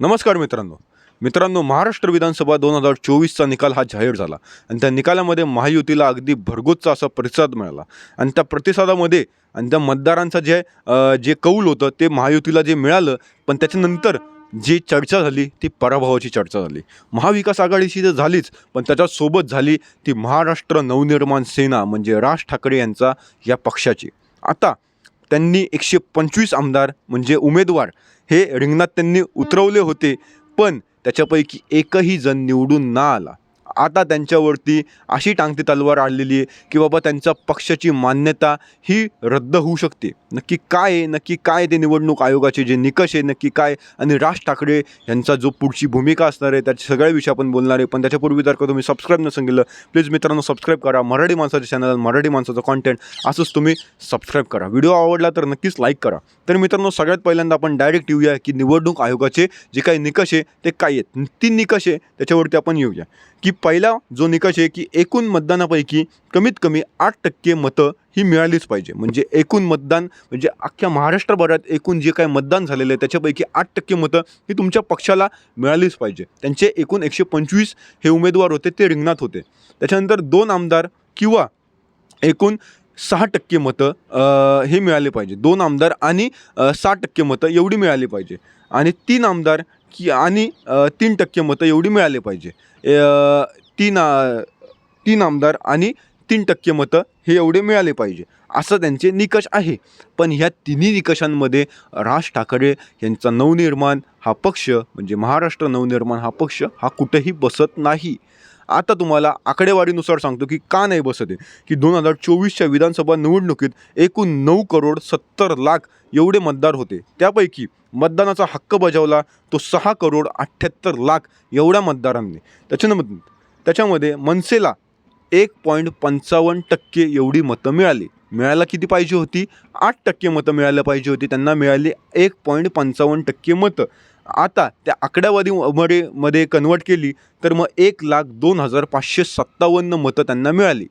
नमस्कार मित्रांनो. मित्रांनो महाराष्ट्र विधानसभा दोन हजार चोवीसचा निकाल हा जाहीर झाला आणि त्या निकालामध्ये महायुतीला अगदी भरगोसचा असा प्रतिसाद मिळाला. आणि त्या प्रतिसादामध्ये आणि त्या मतदारांचं जे जे कौल होतं ते महायुतीला जे मिळालं पण त्याच्यानंतर जी चर्चा झाली ती पराभवाची चर्चा झाली. महाविकास आघाडीची तर झालीच पण त्याच्यासोबत झाली ती महाराष्ट्र नवनिर्माण सेना म्हणजे राज ठाकरे यांचा या पक्षाची. आता त्यांनी एकशे पंचवीस आमदार म्हणजे उमेदवार हे रिंगणात त्यांनी उतरवले होते. पण त्याच्यापैकी एकही जण निवडून ना आला. आता त्यांच्यावरती अशी टांगती तलवार आलेली आहे की बाबा त्यांच्या पक्षाची मान्यता ही रद्द होऊ शकते. नक्की काय आहे? नक्की काय ते निवडणूक आयोगाचे जे निकष आहे? नक्की काय? आणि राज ठाकरे यांचा जो पुढची भूमिका असणार आहे त्याच्या सगळ्या विषयी आपण बोलणार आहे. पण त्याच्यापूर्वी जर का तुम्ही सबस्क्राईब नसेल केलं प्लीज मित्रांनो सबस्क्राईब करा. मराठी माणसाच्या चॅनल मराठी माणसाचं कॉन्टेंट असंच तुम्ही सबस्क्राईब करा. व्हिडिओ आवडला तर नक्कीच लाईक करा. तर मित्रांनो सगळ्यात पहिल्यांदा आपण डायरेक्ट येऊया की निवडणूक आयोगाचे जे काही निकष आहे ते काय आहेत? तीन निकष आहे त्याच्यावरती आपण येऊया. की पहिला जो निकष आहे की एकूण मतदानापैकी कमीत कमी आठ टक्के मतं ही मिळालीच पाहिजे. म्हणजे एकूण मतदान म्हणजे अख्ख्या महाराष्ट्रभरात एकूण जे काही मतदान झालेलं आहे त्याच्यापैकी आठ टक्के मतं ही तुमच्या पक्षाला मिळालीच पाहिजे. त्यांचे एकूण एकशे पंचवीस हे उमेदवार होते ते रिंगणात होते. त्याच्यानंतर दोन आमदार किंवा एकूण सहा टक्के मतं हे मिळाले पाहिजे. दोन आमदार आणि सहा टक्के मतं एवढी मिळाली पाहिजे. आणि तीन आमदार की आणि तीन टक्के मतं एवढी मिळाले पाहिजे. तीन तीन आमदार आणि तीन टक्के मतं हे एवढे मिळाले पाहिजे. असं त्यांचे निकष आहे. पण ह्या तिन्ही निकषांमध्ये राज ठाकरे यांचा नवनिर्माण हा पक्ष म्हणजे महाराष्ट्र नवनिर्माण हा पक्ष हा कुठेही बसत नाही. आता तुम्हाला आकडेवारीनुसार सांगतो की का नाही बसत आहे. की दोन हजार चोवीसच्या विधानसभा निवडणुकीत एकूण नऊ करोड सत्तर लाख एवढे मतदार होते. त्यापैकी मतदानाचा हक्क बजावला तो सहा करोड अठ्ठ्याहत्तर लाख एवढ्या मतदारांनी. त्याच्यामध्ये त्याच्यामध्ये मनसेला एक पॉईंट पंचावन्न टक्के एवढी मतं मिळाली. मिळायला किती पाहिजे होती? आठ टक्के मतं मिळायला पाहिजे होती. त्यांना मिळाली एक पॉईंट पंचावन्न टक्के मतं. आता त्या आकड्यावादी मध्ये मध्ये कन्वर्ट केली तर मग एक लाख दोन हजार पाचशे सत्तावन्न मतं त्यांना मिळाली.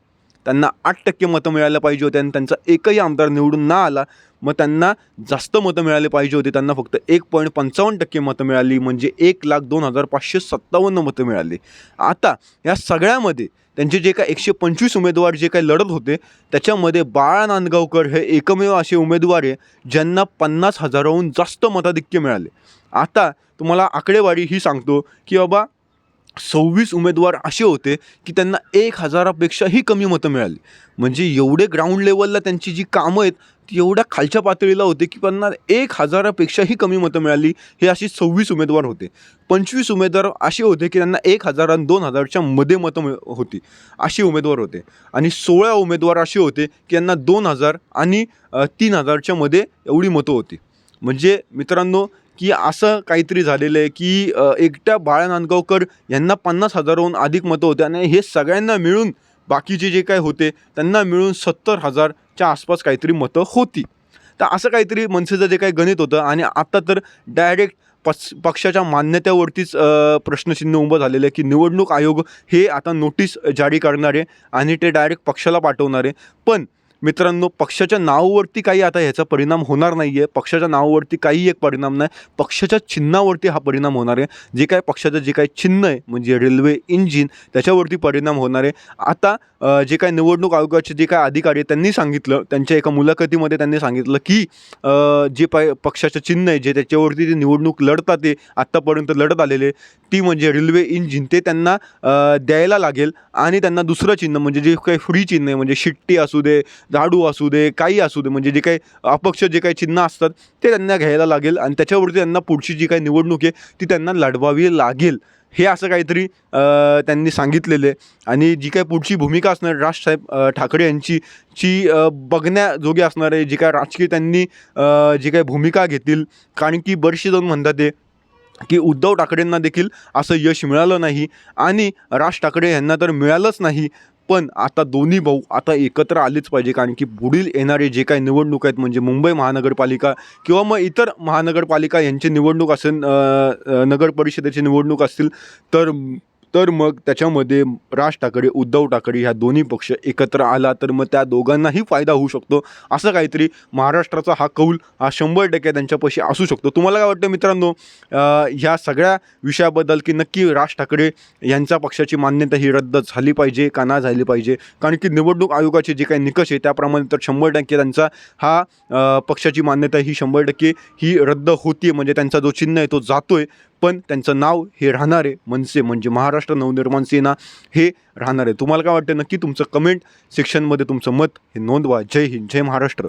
त्यांना आठ टक्के मतं मिळायला पाहिजे होते आणि त्यांचा एकही आमदार निवडून ना आला मग त्यांना जास्त मतं मिळाली पाहिजे होती. त्यांना फक्त एक पॉईंट पंचावन्न टक्के मतं मिळाली म्हणजे एक लाख दोन हजार पाचशे सत्तावन्न मतं मिळाली. आता या सगळ्यामध्ये त्यांचे जे काय एकशे पंचवीस उमेदवार जे काही लढत होते त्याच्यामध्ये बाळा नांदगावकर हे एकमेव असे उमेदवार आहे ज्यांना पन्नास हजाराहून जास्त मताधिक्य मिळाले. आता तुम्हाला आकडेवारी ही सांगतो की बाबा सव्वीस उमेदवार असे होते की त्यांना एक हजारापेक्षाही कमी मतं मिळाली. म्हणजे एवढे ग्राउंड लेवलला त्यांची जी कामं आहेत ती एवढ्या खालच्या पातळीला होते की त्यांना एक हजारापेक्षाही कमी मतं मिळाली हे अशी सव्वीस उमेदवार होते. पंचवीस उमेदवार असे होते की त्यांना एक हजार आणि दोन हजारच्या मध्ये मतं मिळ होती. असे उमेदवार होते. आणि सोळा उमेदवार असे होते की यांना दोन हजार आणि तीन हजारच्या मध्ये एवढी मतं होती. म्हणजे मित्रांनो की असं काहीतरी झालेलं आहे की एकट्या बाळा नांदगावकर यांना पन्नास हजाराहून अधिक मतं होते आणि हे सगळ्यांना मिळून बाकीचे जे काय होते त्यांना मिळून सत्तर हजारच्या आसपास काहीतरी मतं होती. तर असं काहीतरी मनसेचं जे काही गणित होतं आणि आता तर डायरेक्ट पक्ष पक्षाच्या मान्यतेवरतीच प्रश्नचिन्ह उभं झालेलं आहे की निवडणूक आयोग हे आता नोटीस जारी करणार आहे आणि ते डायरेक्ट पक्षाला पाठवणार आहे. पण मित्रांनो पक्षाच्या नावावरती काही आता ह्याचा परिणाम होणार नाही आहे पक्षाच्या नावावरती काही एक परिणाम नाही. पक्षाच्या चिन्हावरती हा परिणाम होणार आहे. जे काय पक्षाचं जे काही चिन्ह आहे म्हणजे रेल्वे इंजिन त्याच्यावरती परिणाम होणार आहे. आता जे काय निवडणूक आयोगाचे जे काय अधिकारी आहेत त्यांनी सांगितलं त्यांच्या एका मुलाखतीमध्ये त्यांनी सांगितलं की जे पाय पक्षाचं चिन्ह आहे जे त्याच्यावरती ते निवडणूक लढतात ते आत्तापर्यंत लढत आलेले ती म्हणजे रेल्वे इंजिन ते त्यांना द्यायला लागेल. आणि त्यांना दुसरं चिन्ह म्हणजे जे काही फ्री चिन्ह आहे म्हणजे शिट्टी असू दे झाडू असू दे काही असू दे म्हणजे जे काही अपक्ष जे काही चिन्ह असतात ते त्यांना घ्यायला लागेल आणि त्याच्यावरती त्यांना पुढची जी काही निवडणूक आहे ती त्यांना लढवावी लागेल. हे असं काहीतरी त्यांनी सांगितलेलं आहे. आणि जी काही पुढची भूमिका असणार राजसाहेब ठाकरे यांची ची बघण्याजोगी असणार आहे. जी काय राजकीय त्यांनी जी काही भूमिका घेतील कारण की बरेचसे जण म्हणतात ते की उद्धव ठाकरेंना देखील असं यश मिळालं नाही आणि राज ठाकरे यांना तर मिळालंच नाही. पण आता दोन्ही भाऊ आता एकत्र आलेच पाहिजे कारण की पुढील येणारे जे काही निवडणूक आहेत म्हणजे मुंबई महानगरपालिका किंवा मग इतर महानगरपालिका यांची निवडणूक असेल नगरपरिषदेची नगर परिषदेची निवडणूक असतील तर तर मग त्याच्यामध्ये राज ठाकरे उद्धव ठाकरे ह्या दोन्ही पक्ष एकत्र आला तर मग त्या दोघांनाही फायदा होऊ शकतो. असं काहीतरी महाराष्ट्राचा हा कौल हा शंभर टक्के त्यांच्यापाशी असू शकतो. तुम्हाला काय वाटतं मित्रांनो? ह्या सगळ्या विषयाबद्दल की नक्की राज ठाकरे यांच्या पक्षाची मान्यता ही रद्द झाली पाहिजे का ना झाली पाहिजे? कारण की निवडणूक आयोगाचे जे काही निकष आहे त्याप्रमाणे तर शंभर टक्के त्यांचा हा पक्षाची मान्यता ही शंभर टक्के ही रद्द होती म्हणजे त्यांचा जो चिन्ह आहे तो जातोय. पण त्यांचं नाव हे राहणार आहे मनसे म्हणजे महाराष्ट्र नवनिर्माण सेना हे राहणार. आहे तुम्हाला काय वाटतं? नक्की तुमचं कमेंट सेक्शनमध्ये तुमचं मत हे नोंदवा. जय हिंद जय महाराष्ट्र.